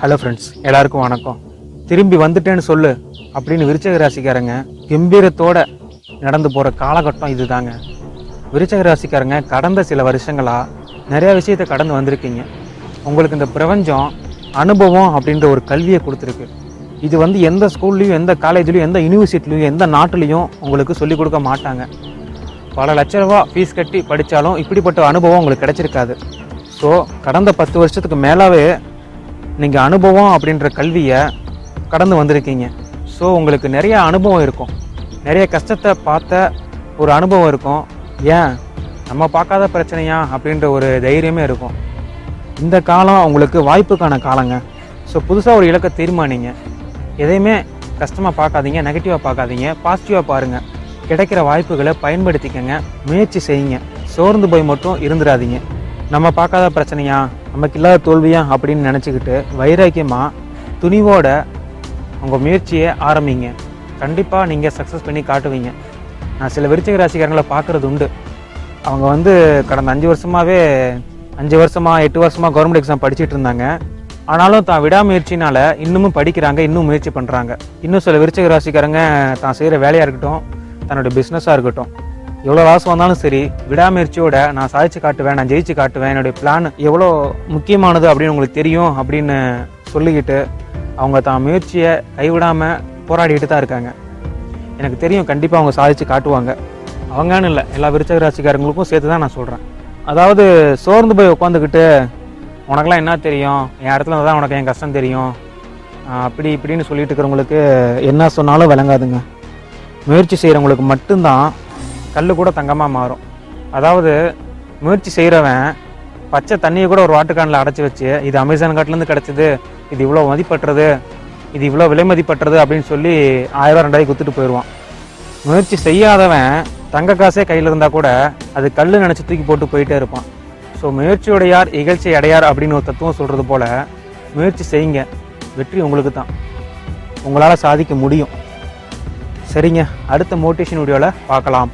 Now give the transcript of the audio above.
Hello friends எல்லாருக்கும் வணக்கம். திரும்பி வந்துட்டேன்னு சொல்லு அப்படின்னு விருச்சக ராசிக்காரங்க கம்பீரத்தோட நடந்து போகிற காலகட்டம் இதுதாங்க. விருச்சக ராசிக்காரங்க கடந்த சில வருஷங்களாக நிறையா விஷயத்தை கடந்து வந்திருக்கீங்க. உங்களுக்கு இந்த பிரபஞ்சம் அனுபவம் அப்படின்ற ஒரு கல்வியை கொடுத்துருக்கு. இது வந்து எந்த ஸ்கூல்லையும் எந்த காலேஜ்லையும் எந்த யூனிவர்சிட்டிலையும் எந்த நாட்டிலையும் உங்களுக்கு சொல்லிக் கொடுக்க மாட்டாங்க. பல லட்ச ரூபா ஃபீஸ் கட்டி படித்தாலும் இப்படிப்பட்ட அனுபவம் உங்களுக்கு கிடச்சிருக்காது. ஸோ கடந்த பத்து வருஷத்துக்கு மேலாவே நீங்கள் அனுபவம் அப்படின்ற கல்வியை கடந்து வந்திருக்கீங்க. ஸோ உங்களுக்கு நிறைய அனுபவம் இருக்கும். நிறைய கஷ்டத்தை பார்த்த ஒரு அனுபவம் இருக்கும். ஏன்? நம்ம பார்க்காத பிரச்சனையா? அப்படின்ற ஒரு தைரியமே இருக்கும். இந்த காலம் உங்களுக்கு வாய்ப்புக்கான காலங்க. ஸோ புதுசாக ஒரு இலக்கை தீர்மானிங்க. எதையுமே கஷ்டமாக பார்க்காதீங்க நெகட்டிவாக பார்க்காதீங்க. பாசிட்டிவாக பாருங்கள் கிடைக்கிற வாய்ப்புகளை பயன்படுத்திக்கங்க. முயற்சி செய்யுங்க. சோர்ந்து போய் மட்டும் இருந்துடாதீங்க நம்ம பார்க்காத பிரச்சனையா? நமக்கு இல்லாத தோல்வியா? அப்படின்னு நினச்சிக்கிட்டு வைராக்கியமாக துணிவோட உங்கள் முயற்சியை ஆரம்பிங்க. கண்டிப்பாக நீங்கள் சக்ஸஸ் பண்ணி காட்டுவீங்க. நான் சில விருச்சிக ராசிக்காரங்களை பார்க்குறது உண்டு. அவங்க வந்து கடந்த அஞ்சு வருஷமாகவே அஞ்சு வருஷமாக எட்டு வருஷமாக கவர்மெண்ட் எக்ஸாம் படிச்சுட்டு இருந்தாங்க. ஆனாலும் தான் விடாமுயற்சினால் இன்னமும் படிக்கிறாங்க இன்னும் முயற்சி பண்ணுறாங்க இன்னும் சில விருச்சிக ராசிக்காரங்க தான் செய்கிற வேலையாக இருக்கட்டும் தன்னோட பிஸ்னஸாக இருக்கட்டும். எவ்வளோ லாஸ் வந்தாலும் சரி விடாமுயற்சியோட நான் சாதிச்சு காட்டுவேன் நான் ஜெயிச்சு காட்டுவேன் என்னுடைய பிளான் எவ்வளோ முக்கியமானது அப்படின்னு உங்களுக்கு தெரியும் அப்படின்னு சொல்லிக்கிட்டு அவங்க தான் முயற்சியை கைவிடாமல் போராடிட்டு தான் இருக்காங்க. எனக்கு தெரியும் கண்டிப்பாக அவங்க சாதிச்சு காட்டுவாங்க. அவங்கன்னு இல்லை எல்லா விருச்சக ராசிக்காரங்களுக்கும் சேர்த்து தான் நான் சொல்கிறேன் அதாவது சோர்ந்து போய் உட்காந்துக்கிட்டு உனக்கெல்லாம் என்ன தெரியும்? என் இடத்துல தான் உனக்கு என் கஷ்டம் தெரியும். அப்படி இப்படின்னு சொல்லிட்டு இருக்கிறவங்களுக்கு என்ன சொன்னாலும் விளங்காதுங்க. முயற்சி செய்கிறவங்களுக்கு மட்டும்தான் கல் கூட தங்கமாக மாறும். அதாவது முயற்சி செய்கிறவன் பச்சை தண்ணியை கூட ஒரு வாட்டுக்கானில் அடைச்சி வச்சு இது அமேசான் காட்டிலேருந்து கிடச்சிது இது இவ்வளோ மதிப்பற்றது இது இவ்வளோ விலை மதிப்பற்றது அப்படின்னு சொல்லி ஆயிரம் ரெண்டாயிரம் குத்துட்டு போயிடுவான். முயற்சி செய்யாதவன் தங்க காசே கையில் இருந்தால் கூட அது கல் நினச்சி தூக்கி போட்டு போயிட்டே இருப்பான். ஸோ முயற்சியுடையார் இகழ்ச்சி அடையார் அப்படின்னு ஒரு தத்துவம் சொல்கிறது போல் முயற்சி செய்யுங்க. வெற்றி உங்களுக்கு தான். உங்களால் சாதிக்க முடியும். சரிங்க. அடுத்த மோட்டிவேஷன் வீடியோவில் பார்க்கலாம்.